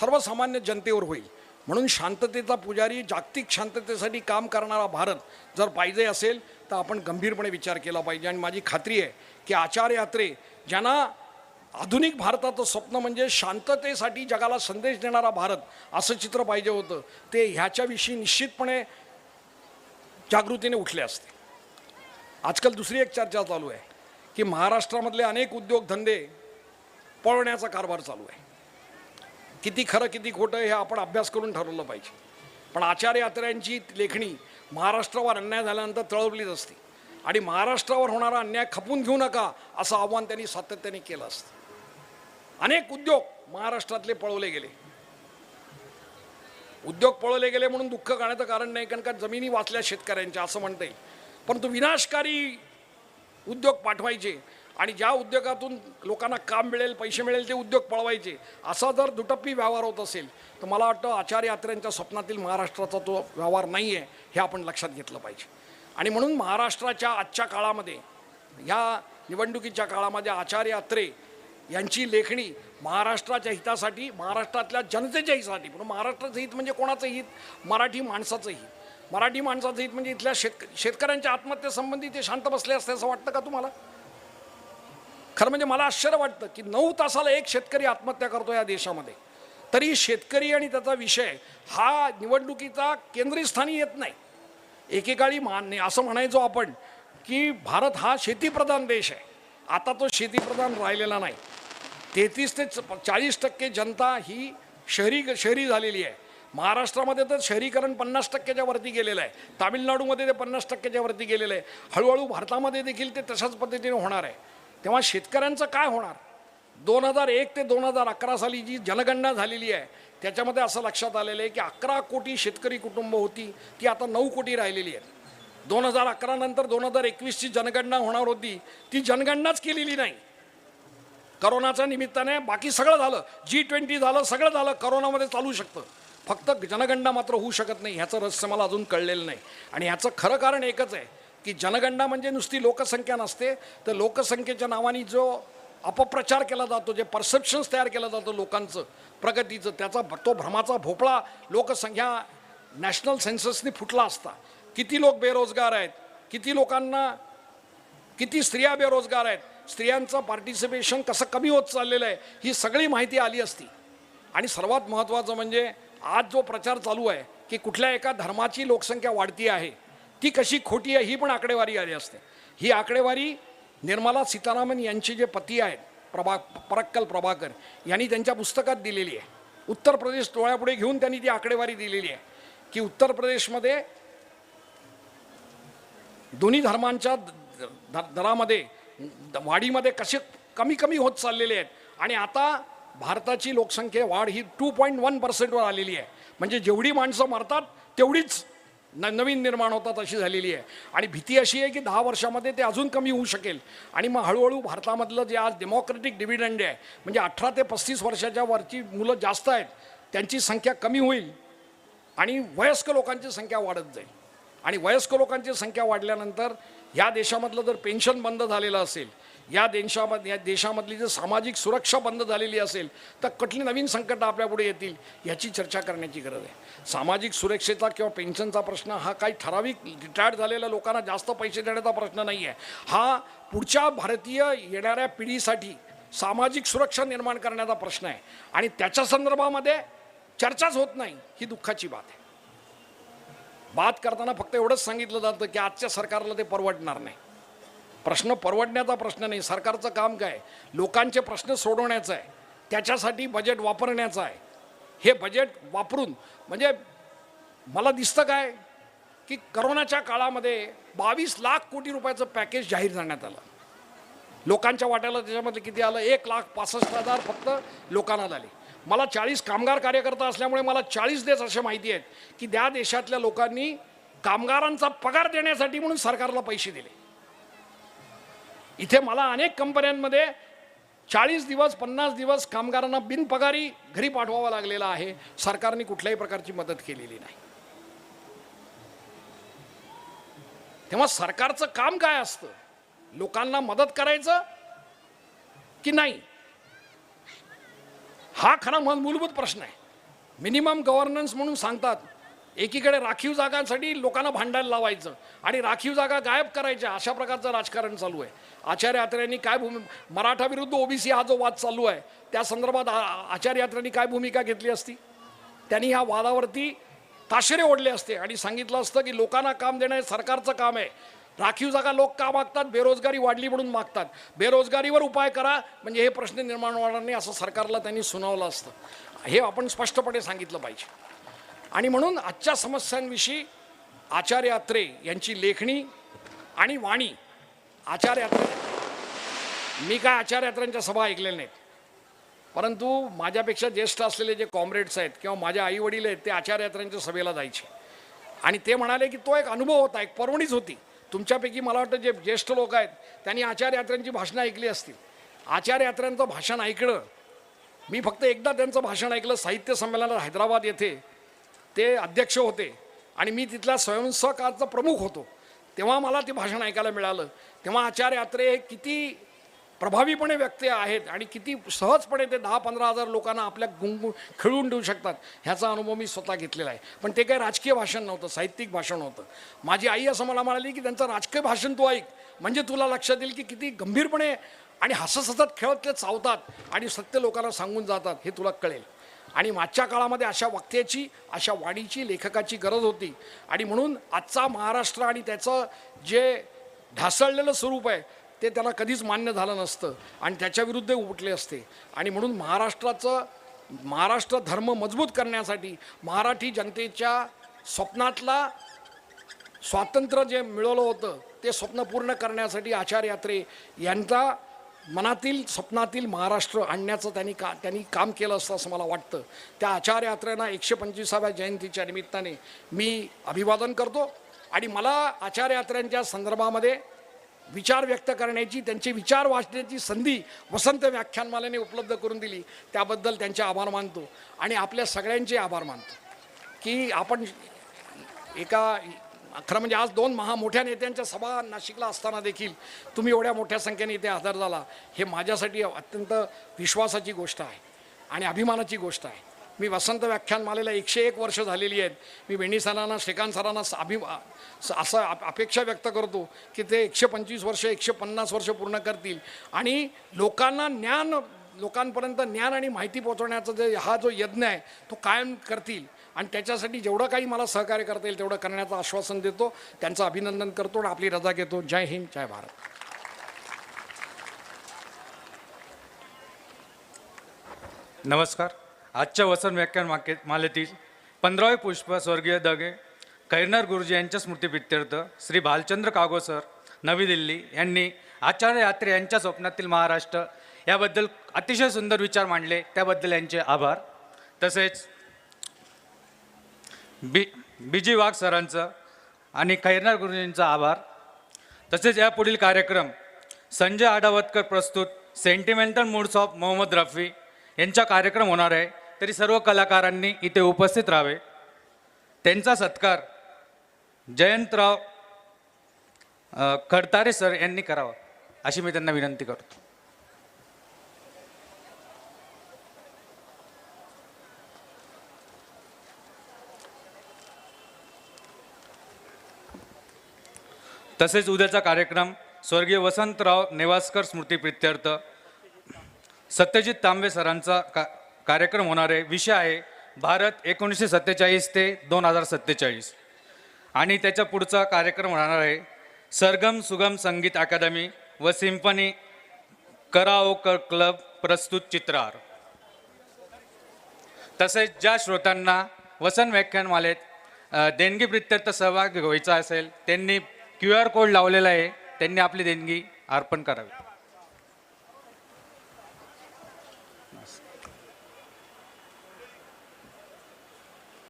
सर्वसामान्य जनतेवर होईल. म्हणून शांततेचा पुजारी जागतिक शांततेसाठी काम करणारा भारत जर पाहिजे असेल तर आपण गंभीरपणे विचार केला पाहिजे. आणि माझी खात्री आहे की आचार्य यात्रे ज्यांना आधुनिक भारताचं स्वप्न म्हणजे शांततेसाठी जगाला संदेश देणारा भारत असं चित्र पाहिजे होतं ते ह्याच्याविषयी निश्चितपणे जागृतीने उठले असते. आजकाल दुसरी एक चर्चा चालू आहे की महाराष्ट्रामधले अनेक उद्योगधंदे पळवण्याचा कारभार चालू आहे. किती खरं किती खोटं हे आपण अभ्यास करून ठरवलं पाहिजे. पण आचार्य यात्र्यांची लेखणी महाराष्ट्रावर अन्याय झाल्यानंतर तळवलीच असते. आणि महाराष्ट्रावर होणारा अन्याय खपून घेऊ नका असं आव्हान त्यांनी सातत्याने केलं असतं. अनेक उद्योग महाराष्ट्रातले पळवले गेले. उद्योग पळवले गेले म्हणून दुःख करण्याचं कारण नाही कारण का जमिनी वाचल्या शेतकऱ्यांच्या असं म्हणता येईल. परंतु विनाशकारी उद्योग पाठवायचे आणि ज्या उद्योगातून लोकांना काम मिळेल पैसे मिळेल ते उद्योग पळवायचे असा जर दुटप्पी व्यवहार होत असेल तर मला वाटतं आचार्य यात्र्यांच्या स्वप्नातील महाराष्ट्राचा तो व्यवहार नाही आहे हे आपण लक्षात घेतलं पाहिजे. आणि म्हणून महाराष्ट्राच्या आजच्या काळामध्ये ह्या निवडणुकीच्या काळामध्ये आचार्य यात्रे यांची लेखणी महाराष्ट्राच्या हितासाठी महाराष्ट्रातल्या जनतेच्या हितासाठी पण महाराष्ट्राचं हित म्हणजे कोणाचं हित? मराठी माणसाचं हित. मराठी माणसाचं हित म्हणजे इथल्या शेत शेतकऱ्यांच्या आत्महत्येसंबंधी ते शांत बसले असते असं वाटतं का तुम्हाला? खरं म्हणजे मला आश्चर्य वाटतं की नऊ तासाला एक शेतकरी आत्महत्या करतो या देशामध्ये. तरी शेतकरी आणि त्याचा विषय हा निवडणुकीचा केंद्रस्थानी येत नाही. एकेकाळी मान्य असं म्हणायचो आपण की भारत हा शेतीप्रधान देश आहे. आता तो शेतीप्रधान राहिलेला नाही. तेहतीस ते चाळीस टक्के जनता ही शहरी शहरी झालेली आहे. महाराष्ट्रामध्ये तर शहरीकरण पन्नास टक्क्याच्या वरती गेलेलं आहे. तामिळनाडूमध्ये ते पन्नास टक्क्याच्या वरती गेलेलं आहे. हळूहळू भारतामध्ये देखील ते तशाच पद्धतीने होणार आहे. तेव्हा शेतकऱ्यांचं काय होणार? दोन हजार एक ते दोन हजार अकरा साली जी जनगणना झालेली आहे त्याच्यामध्ये असं लक्षात आलेलं आहे की अकरा कोटी शेतकरी कुटुंब होती ती आता नऊ कोटी राहिलेली आहेत. दोन हजार अकरा नंतर दोन हजार एकवीसची जनगणना होणार होती ती जनगणनाच केलेली नाही. करोनाच्या निमित्ताने बाकी सगळं झालं जी ट्वेंटी झालं सगळं झालं करोनामध्ये चालू शकतं. फक्त जनगणना मात्र होऊ शकत नाही ह्याचं रहस्य मला अजून कळलेलं नाही. आणि ह्याचं खरं कारण एकच आहे की जनगणना म्हणजे नुसती लोकसंख्या नसते तर लोकसंख्येच्या नावाने जो अपप्रचार केला जातो जे परसेप्शन्स तयार केला जातं लोकांचं प्रगतीचं त्याचा तो भ्रमाचा भोपळा लोकसंख्या नॅशनल सेन्ससनी फुटला असता. किती लोक बेरोजगार आहेत? किती लोकांना किती स्त्रिया बेरोजगार आहेत? स्त्रियांचं पार्टिसिपेशन कसं कमी होत चाललेलं आहे ही सगळी माहिती आली असती. आणि सर्वात महत्त्वाचं म्हणजे आज जो प्रचार चालू आहे की कुठल्या एका धर्माची लोकसंख्या वाढती आहे ती कशी खोटी आहे ही पण आकडेवारी आली असते. ही आकडेवारी निर्मला सीतारामन यांचे जे पती आहेत प्रभा परक्कल प्रभाकर यांनी त्यांच्या पुस्तकात दिलेली आहे. उत्तर प्रदेश डोळ्यापुढे घेऊन त्यांनी ती आकडेवारी दिलेली आहे. की उत्तर प्रदेशमध्ये दोन्ही धर्मांच्या द- दरामध्ये द- वाढीमध्ये कसे कमी कमी होत चाललेले आहेत. आणि आता भारताची लोकसंख्या वाढ ही टू पॉईंट वन पर्सेंटवर आलेली आहे. म्हणजे जेवढी माणसं मरतात तेवढीच न नवीन निर्माण होतात अशी झालेली आहे. आणि भीती अशी आहे की दहा वर्षामध्ये ते अजून कमी होऊ शकेल. आणि मग हळूहळू भारतामधलं जे आज डेमोक्रेटिक डिव्हिडंड आहे म्हणजे अठरा ते पस्तीस वर्षाच्या वरची मुलं जास्त आहेत त्यांची संख्या कमी होईल आणि वयस्क लोकांची संख्या वाढत जाईल. आणि वयस्क लोकांची संख्या वाढल्यानंतर ह्या देशामधलं जर पेन्शन बंद झालेलं असेल या देशामध्ये या देशामधली जर सामाजिक सुरक्षा बंद झालेली असेल तर कुठली नवीन संकटं आपल्यापुढे येतील याची चर्चा करण्याची गरज आहे. सामाजिक सुरक्षेचा किंवा पेन्शनचा प्रश्न हा काही ठराविक रिटायर्ड झालेल्या लोकांना जास्त पैसे देण्याचा प्रश्न नाही आहे. हा पुढच्या भारतीय येणाऱ्या पिढीसाठी सामाजिक सुरक्षा निर्माण करण्याचा प्रश्न आहे. आणि त्याच्या संदर्भामध्ये चर्चाच होत नाही ही दुःखाची बात आहे. बात करताना फक्त एवढंच सांगितलं जातं की आजच्या सरकारला ते परवडणार नाही. प्रश्न परवडण्याचा प्रश्न नाही. सरकारचं काम काय? लोकांचे प्रश्न सोडवण्याचं आहे. त्याच्यासाठी बजेट वापरण्याचं आहे. हे बजेट वापरून म्हणजे मला दिसतं काय? की करोनाच्या काळामध्ये बावीस लाख कोटी रुपयाचं पॅकेज जाहीर करण्यात आलं. लोकांच्या वाट्याला त्याच्यामध्ये किती आलं? एक लाख पासष्ट हजार फक्त लोकांना झाले मला चाळीस कामगार कार्यकर्ता असल्यामुळे मला चाळीस देश अशा माहिती आहेत की त्या देशातल्या लोकांनी कामगारांचा पगार देण्यासाठी म्हणून सरकारला पैसे दिले. इथे मला अनेक कंपन्यांमध्ये चाळीस दिवस पन्नास दिवस कामगारांना बिनपगारी घरी पाठवावा लागलेला आहे. सरकारने कुठल्याही प्रकारची मदत केलेली नाही. तेव्हा सरकारचं काम काय असतं? लोकांना मदत करायचं की नाही? हा खरा मूलभूत प्रश्न आहे. मिनिमम गव्हर्नन्स म्हणून सांगतात एकीकडे राखीव जागांसाठी लोकांना भांडायला लावायचं आणि राखीव जागा गायब करायच्या अशा प्रकारचं राजकारण चालू आहे. आचार्य यात्र्यांनी काय भूमी मराठा विरुद्ध ओबीसी हा जो वाद चालू आहे त्या संदर्भात आचार्य यात्र्यांनी काय भूमिका घेतली असती? त्यांनी ह्या वादावरती ताशेरे ओढले असते आणि सांगितलं असतं की लोकांना काम देणं हे सरकारचं काम आहे. राखीव जागा लोक का मागतात? बेरोजगारी वाढली म्हणून मागतात. बेरोजगारीवर उपाय करा म्हणजे हे प्रश्न निर्माण होणार नाही असं सरकारला त्यांनी सुनावलं असतं. हे आपण स्पष्टपणे सांगितलं पाहिजे. आणि म्हणून आजच्या समस्यांविषयी आचार्य यात्रे यांची लेखणी आणि वाणी आचार्य यात्रे मी काय आचार्य यात्रांच्या सभा ऐकलेल्या नाहीत. परंतु माझ्यापेक्षा ज्येष्ठ असलेले जे कॉम्रेड्स आहेत किंवा माझ्या आई वडील आहेत ते आचार्य यात्रांच्या सभेला जायचे. आणि ते म्हणाले की तो एक अनुभव होता एक पर्वणीच होती. तुमच्यापैकी मला वाटतं जे ज्येष्ठ लोक आहेत त्यांनी आचार्य यात्रांची भाषणं ऐकली असतील. आचार्य यात्रांचं भाषण ऐकणं मी फक्त एकदा त्यांचं भाषण ऐकलं साहित्य संमेलनात हैदराबाद येथे. ते अध्यक्ष होते आणि मी तिथल्या स्वयंसहकारचा प्रमुख होतो. तेव्हा मला ते भाषण ऐकायला मिळालं. तेव्हा आचार्य यात्रे हे किती प्रभावीपणे व्यक्ती आहेत आणि किती सहजपणे ते दहा पंधरा हजार लोकांना आपल्या गुंगू खेळून देऊ शकतात ह्याचा अनुभव मी स्वतः घेतलेला आहे. पण ते काही राजकीय भाषण नव्हतं साहित्यिक भाषण होतं. माझी आई असं मला म्हणाली की त्यांचं राजकीय भाषण तू ऐक. म्हणजे तुला लक्षात येईल की किती गंभीरपणे आणि हसत हसत खेळत ते चावतात आणि सत्य लोकांना सांगून जातात हे तुला कळेल. आणि मागच्या काळामध्ये अशा वक्त्याची अशा वाणीची लेखकाची गरज होती. आणि म्हणून आजचा महाराष्ट्र आणि त्याचं जे ढासळलेलं स्वरूप आहे ते त्याला कधीच मान्य झालं नसतं आणि त्याच्याविरुद्ध उठले असते. आणि म्हणून महाराष्ट्राचं महाराष्ट्र धर्म मजबूत करण्यासाठी मराठी जनतेच्या स्वप्नातला स्वातंत्र्य जे मिळवलं होतं ते स्वप्न पूर्ण करण्यासाठी आचार्य यात्रे यांचा मनातील स्वप्नातील महाराष्ट्र आणण्याचं त्यांनी का त्यांनी काम केलं असतं असं मला वाटतं. त्या आचार्य यात्रेना एकशे पंचवीसाव्या जयंतीच्या निमित्ताने मी अभिवादन करतो आणि मला आचार्य यात्रेंच्या संदर्भामध्ये विचार व्यक्त करण्याची त्यांचे विचार वाचण्याची संधी वसंत व्याख्यानमालेने उपलब्ध करून दिली. त्याबद्दल त्यांचे आभार मानतो. आणि आपल्या सगळ्यांचे आभार मानतो. की आपण एका खरं म्हणजे आज दोन महा मोठ्या नेत्यांच्या सभा नाशिकला असताना देखील तुम्ही एवढ्या मोठ्या संख्येने इथे हजर झाला. हे माझ्यासाठी अत्यंत विश्वासाची गोष्ट आहे आणि अभिमानाची गोष्ट आहे. मी वसंत व्याख्यानमालेला एकशे एक वर्ष झालेली आहेत. मी वेणी सरांना श्रीकांत सरांना स- अभि स- असं अपेक्षा व्यक्त करतो की ते एकशे पंचवीस वर्ष एकशे पन्नास वर्ष पूर्ण करतील. आणि लोकांना ज्ञान लोकांपर्यंत ज्ञान आणि माहिती पोहोचवण्याचा जे हा जो यज्ञ आहे तो कायम करतील. आणि त्याच्यासाठी जेवढं काही मला सहकार्य करता येईल तेवढं करण्याचं आश्वासन देतो. त्यांचं अभिनंदन करतो आणि आपली रजा घेतो. जय हिंद जय भारत. नमस्कार. आजच्या वसन व्याख्यान माके मालेतील पंधरावे पुष्प स्वर्गीय दगे कैरनर गुरुजी यांच्या स्मृतीप्रित्यर्थ श्री भालचंद्र कागो सर नवी दिल्ली यांनी आचार्य यात्रे यांच्या स्वप्नातील महाराष्ट्र याबद्दल अतिशय सुंदर विचार मांडले. त्याबद्दल यांचे आभार. तसेच बी बीजी वाघ सरांचं आणि खैरनार गुरुजींचा आभार. तसेच यापुढील कार्यक्रम संजय आडावतकर प्रस्तुत sentimental moods of Mohammed Rafi यांचा कार्यक्रम होणार आहे. तरी सर्व कलाकारांनी इथे उपस्थित राहावे. त्यांचा सत्कार जयंतराव खडतारे सर यांनी करावा अशी मी त्यांना विनंती करतो. तसेच उद्याचा कार्यक्रम स्वर्गीय वसंतराव नेवासकर स्मृतीप्रित्यर्थ सत्यजित तांबे सरांचा का कार्यक्रम होणार आहे. विषय आहे भारत एकोणीसशे सत्तेचाळीस ते दोन हजार सत्तेचाळीस. आणि त्याच्या पुढचा कार्यक्रम होणार आहे सरगम सुगम संगीत अकादमी व सिम्फनी कराओकर क्लब प्रस्तुत चित्रार. तसेच ज्या श्रोत्यांना वसन व्याख्यानमालेत देणगी प्रित्यर्थ सहभाग व्हायचा असेल त्यांनी क्यू आर कोड लावलेला आहे. त्यांनी आपली देणगी अर्पण करावी.